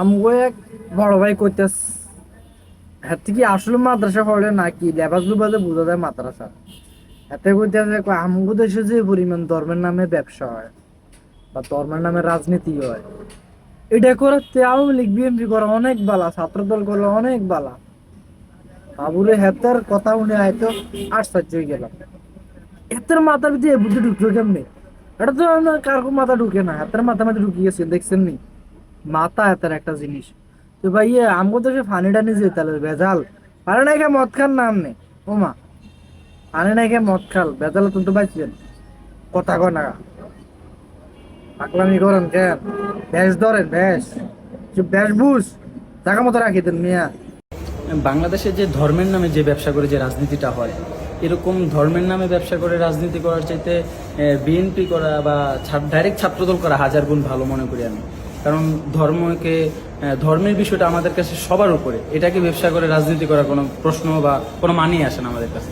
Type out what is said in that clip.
আমগো এক বড় ভাই কইতাস হ্যাঁ কি আসলে মাদ্রাসা পড়ে নাকি? লেবাস লুবাজে বোঝা যায় মাদ্রাসা। এতে কইতাছে আমগো দেশে যে পরিমাণ ধর্মের নামে ব্যবসা হয় বা ধর্মের নামে রাজনীতি হয়, এটা করাতে আওয়ামী লীগ বিএনপি করা অনেক বালা, ছাত্রদল করলে অনেক বালা। বাবুরে হেতার কথা শুনে হয়তো আশ্চর্য হয়ে গেলাম এতের মাথার ভিতরে বুদ্ধি ঢুকলো কেমনি? এটা তো কার মাথা ঢুকে না, হাতের মাথা মাথা ঢুকে গেছে দেখছেন নি? মাথা হাতের একটা জিনিস। তো ভাই ইয়ে আমগো তো সে ফানিটা নিজে তাহলে ভেজাল। পারে খা মদ খান নে ও মা। নাই খা মদ খাল। ভেজাল তুমি তো পাইছেন। কথা কয় না। পাকলামি করেন কেন? ভ্যাস ধরেন ভ্যাস যে ভ্যাস বুঝ টাকা মতো রাখি দেন মিয়া। বাংলাদেশে যে ধর্মের নামে যে ব্যবসা করে যে রাজনীতিটা হয়, এরকম ধর্মের নামে ব্যবসা করে রাজনীতি করার চাইতে বিএনপি করা বা ডাইরেক্ট ছাত্রদল করা হাজার গুণ ভালো মনে করি আমি। কারণ ধর্মকে ধর্মের বিষয়টা আমাদের কাছে সবার উপরে। এটাকে ব্যবসা করে রাজনীতি করার কোনো প্রশ্ন বা কোনো মানিয়ে আসে না আমাদের কাছে।